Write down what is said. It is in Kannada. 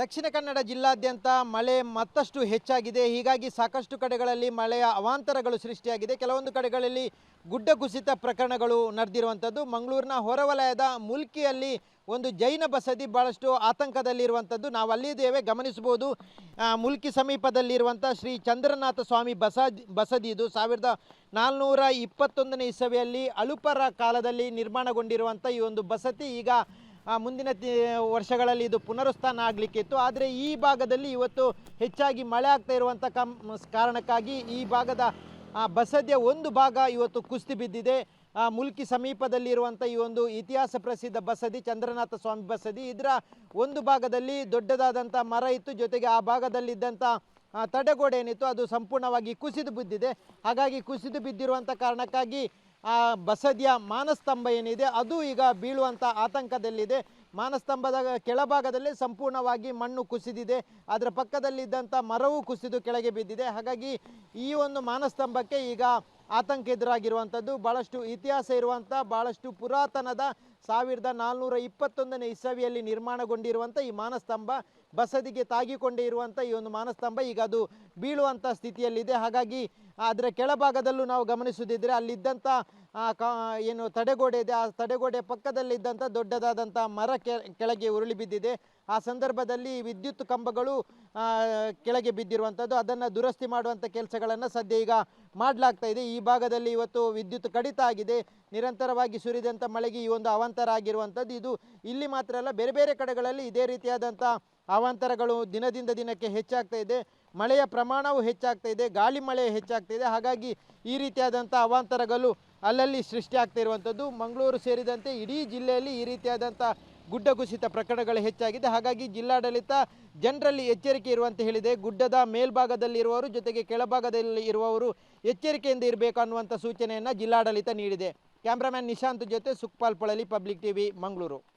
ದಕ್ಷಿಣ ಕನ್ನಡ ಜಿಲ್ಲಾದ್ಯಂತ ಮಳೆ ಮತ್ತಷ್ಟು ಹೆಚ್ಚಾಗಿದೆ. ಹೀಗಾಗಿ ಸಾಕಷ್ಟು ಕಡೆಗಳಲ್ಲಿ ಮಳೆಯ ಅವಾಂತರಗಳು ಸೃಷ್ಟಿಯಾಗಿದೆ. ಕೆಲವೊಂದು ಕಡೆಗಳಲ್ಲಿ ಗುಡ್ಡ ಕುಸಿತ ಪ್ರಕರಣಗಳು ನಡೆದಿರುವಂಥದ್ದು. ಮಂಗಳೂರಿನ ಹೊರವಲಯದ ಮುಲ್ಕಿಯಲ್ಲಿ ಒಂದು ಜೈನ ಬಸದಿ ಭಾಳಷ್ಟು ಆತಂಕದಲ್ಲಿರುವಂಥದ್ದು. ನಾವು ಅಲ್ಲಿದ್ದೇವೆ, ಗಮನಿಸಬಹುದು. ಮುಲ್ಕಿ ಸಮೀಪದಲ್ಲಿರುವಂಥ ಶ್ರೀ ಚಂದ್ರನಾಥ ಸ್ವಾಮಿ ಬಸದಿ ಬಸದಿ ಇದು. ಸಾವಿರದ ನಾಲ್ನೂರ ಇಪ್ಪತ್ತೊಂದನೇ ಇಸವಿಯಲ್ಲಿ ಅಳುಪರ ಕಾಲದಲ್ಲಿ ನಿರ್ಮಾಣಗೊಂಡಿರುವಂಥ ಈ ಒಂದು ಬಸತಿ ಈಗ ಮುಂದಿನ ವರ್ಷಗಳಲ್ಲಿ ಇದು ಪುನರುತ್ಥಾನ ಆಗಲಿಕ್ಕಿತ್ತು. ಆದರೆ ಈ ಭಾಗದಲ್ಲಿ ಇವತ್ತು ಹೆಚ್ಚಾಗಿ ಮಳೆ ಆಗ್ತಾ ಇರುವಂಥ ಕಾರಣಕ್ಕಾಗಿ ಈ ಭಾಗದ ಬಸದಿಯ ಒಂದು ಭಾಗ ಇವತ್ತು ಕುಸ್ತಿ ಬಿದ್ದಿದೆ. ಮುಲ್ಕಿ ಸಮೀಪದಲ್ಲಿರುವಂಥ ಈ ಒಂದು ಇತಿಹಾಸ ಪ್ರಸಿದ್ಧ ಬಸದಿ, ಚಂದ್ರನಾಥ ಸ್ವಾಮಿ ಬಸದಿ, ಇದರ ಒಂದು ಭಾಗದಲ್ಲಿ ದೊಡ್ಡದಾದಂಥ ಮರ ಇತ್ತು. ಜೊತೆಗೆ ಆ ಭಾಗದಲ್ಲಿದ್ದಂಥ ತಡೆಗೋಡೆ ಏನಿತ್ತು, ಅದು ಸಂಪೂರ್ಣವಾಗಿ ಕುಸಿದು ಬಿದ್ದಿದೆ. ಹಾಗಾಗಿ ಕುಸಿದು ಬಿದ್ದಿರುವಂಥ ಕಾರಣಕ್ಕಾಗಿ ಆ ಬಸದಿಯ ಮಾನಸ್ತಂಭ ಏನಿದೆ, ಅದು ಈಗ ಬೀಳುವಂಥ ಆತಂಕದಲ್ಲಿದೆ. ಮಾನಸ್ತಂಭದ ಕೆಳಭಾಗದಲ್ಲಿ ಸಂಪೂರ್ಣವಾಗಿ ಮಣ್ಣು ಕುಸಿದಿದೆ. ಅದರ ಪಕ್ಕದಲ್ಲಿದ್ದಂಥ ಮರವು ಕುಸಿದು ಕೆಳಗೆ ಬಿದ್ದಿದೆ. ಹಾಗಾಗಿ ಈ ಒಂದು ಮಾನಸ್ತಂಭಕ್ಕೆ ಈಗ ಆತಂಕ ಎದುರಾಗಿರುವಂಥದ್ದು ಭಾಳಷ್ಟು ಇತಿಹಾಸ ಇರುವಂಥ ಭಾಳಷ್ಟು ಪುರಾತನದ ಸಾವಿರದ ನಾಲ್ನೂರ ಇಪ್ಪತ್ತೊಂದನೇ ಇಸವಿಯಲ್ಲಿ ನಿರ್ಮಾಣಗೊಂಡಿರುವಂಥ ಈ ಮಾನಸ್ತಂಭ, ಬಸದಿಗೆ ತಾಗಿಕೊಂಡೇ ಇರುವಂಥ ಈ ಒಂದು ಮಾನಸ್ತಂಭ, ಈಗ ಅದು ಬೀಳುವಂಥ ಸ್ಥಿತಿಯಲ್ಲಿದೆ. ಹಾಗಾಗಿ ಅದರ ಕೆಳಭಾಗದಲ್ಲೂ ನಾವು ಗಮನಿಸುತ್ತಿದ್ದರೆ ಅಲ್ಲಿದ್ದಂಥ ಏನು ತಡೆಗೋಡೆ ಇದೆ ಆ ತಡೆಗೋಡೆ ಪಕ್ಕದಲ್ಲಿದ್ದಂಥ ದೊಡ್ಡದಾದಂಥ ಮರ ಕೆಳಗೆ ಉರುಳಿ ಬಿದ್ದಿದೆ. ಆ ಸಂದರ್ಭದಲ್ಲಿ ವಿದ್ಯುತ್ ಕಂಬಗಳು ಕೆಳಗೆ ಬಿದ್ದಿರುವಂಥದ್ದು ಅದನ್ನು ದುರಸ್ತಿ ಮಾಡುವಂಥ ಕೆಲಸಗಳನ್ನು ಸದ್ಯ ಈಗ ಮಾಡಲಾಗ್ತಾ ಇದೆ. ಈ ಭಾಗದಲ್ಲಿ ಇವತ್ತು ವಿದ್ಯುತ್ ಕಡಿತ ಆಗಿದೆ. ನಿರಂತರವಾಗಿ ಸುರಿದಂಥ ಮಳೆಗೆ ಈ ಒಂದು ಅವಾಂತರ ಆಗಿರುವಂಥದ್ದು ಇದು ಇಲ್ಲಿ ಮಾತ್ರ ಅಲ್ಲ, ಬೇರೆ ಬೇರೆ ಕಡೆಗಳಲ್ಲಿ ಇದೇ ರೀತಿಯಾದಂಥ ಅವಾಂತರಗಳು ದಿನದಿಂದ ದಿನಕ್ಕೆ ಹೆಚ್ಚಾಗ್ತಾ ಇದೆ. ಮಳೆಯ ಪ್ರಮಾಣವು ಹೆಚ್ಚಾಗ್ತಾ ಇದೆ. ಗಾಳಿ ಮಳೆ ಹೆಚ್ಚಾಗ್ತಾ ಇದೆ. ಹಾಗಾಗಿ ಈ ರೀತಿಯಾದಂಥ ಅವಾಂತರಗಳು ಅಲ್ಲಲ್ಲಿ ಸೃಷ್ಟಿಯಾಗ್ತಾ ಇರುವಂಥದ್ದು ಮಂಗಳೂರು ಸೇರಿದಂತೆ ಇಡೀ ಜಿಲ್ಲೆಯಲ್ಲಿ ಈ ರೀತಿಯಾದಂಥ ಗುಡ್ಡ ಕುಸಿತ ಪ್ರಕರಣಗಳು ಹೆಚ್ಚಾಗಿದೆ. ಹಾಗಾಗಿ ಜಿಲ್ಲಾಡಳಿತ ಜನರಲ್ಲಿ ಎಚ್ಚರಿಕೆ ಇರುವಂತೆ ಹೇಳಿದೆ. ಗುಡ್ಡದ ಮೇಲ್ಭಾಗದಲ್ಲಿರುವವರು ಜೊತೆಗೆ ಕೆಳಭಾಗದಲ್ಲಿ ಇರುವವರು ಎಚ್ಚರಿಕೆಯಿಂದ ಇರಬೇಕು ಅನ್ನುವಂಥ ಸೂಚನೆಯನ್ನು ಜಿಲ್ಲಾಡಳಿತ ನೀಡಿದೆ. ಕ್ಯಾಮ್ರಾಮ್ಯಾನ್ ನಿಶಾಂತ್ ಜೊತೆ ಸುಕ್ಪಾಲ್ ಪೊಳಲಿ, ಪಬ್ಲಿಕ್ ಟಿವಿ, ಮಂಗಳೂರು.